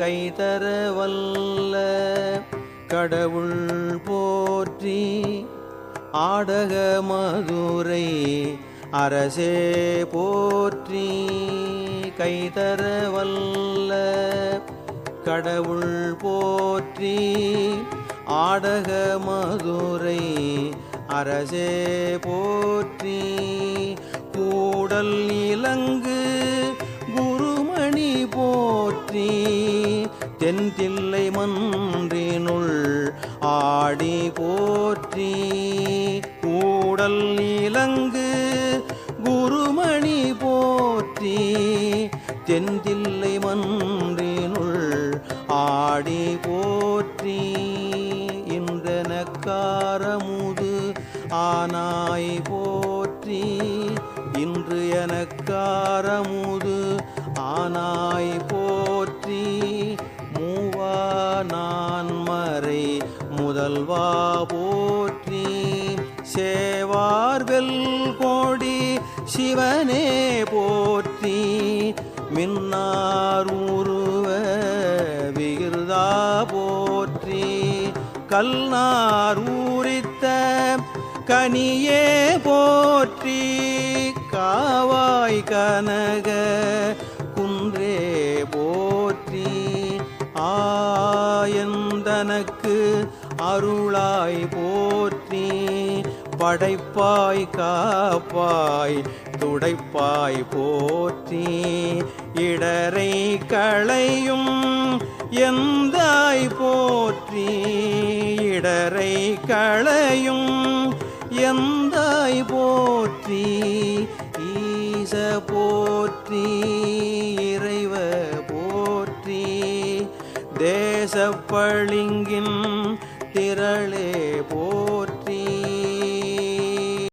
கைதர வல்ல கடவுள் போற்றி ஆடக மதுரை அரசே போற்றி. கைதர வல்ல கடவுள் போற்றி ஆடக மதுரை அரசே போற்றி. கூடல் இலங்கு செந்தில்லை மன்றினுள் ஆடி போற்றி. கூடல் இலங்கு குருமணி போற்றி. தென்தில்லை மன்றினுள் ஆடி போற்றி. இன்றனக்காரமுது ஆனாய் போற்றி. இன்று எனக்காரமுது ஆனாய் போ முதல்வா போற்றி. சேவார்வெல் கோடி சிவனே போற்றி. மின்னார் உருவ விகிருதா போற்றி. கல்நார் ஊரித்த கனியே போற்றி. காவாய் கனக குன்றே போற்றி. ஆயந்தனக்கு அருளாய் போற்றி படைப்பாய் காப்பாய் துடைப்பாய் போற்றி. இடரை களையும் எந்தாய் போற்றி இடரை களையும் எந்தாய் போற்றி. ஈச போற்றி இறைவ போற்றி தேசப்பளிங்கின் திரளே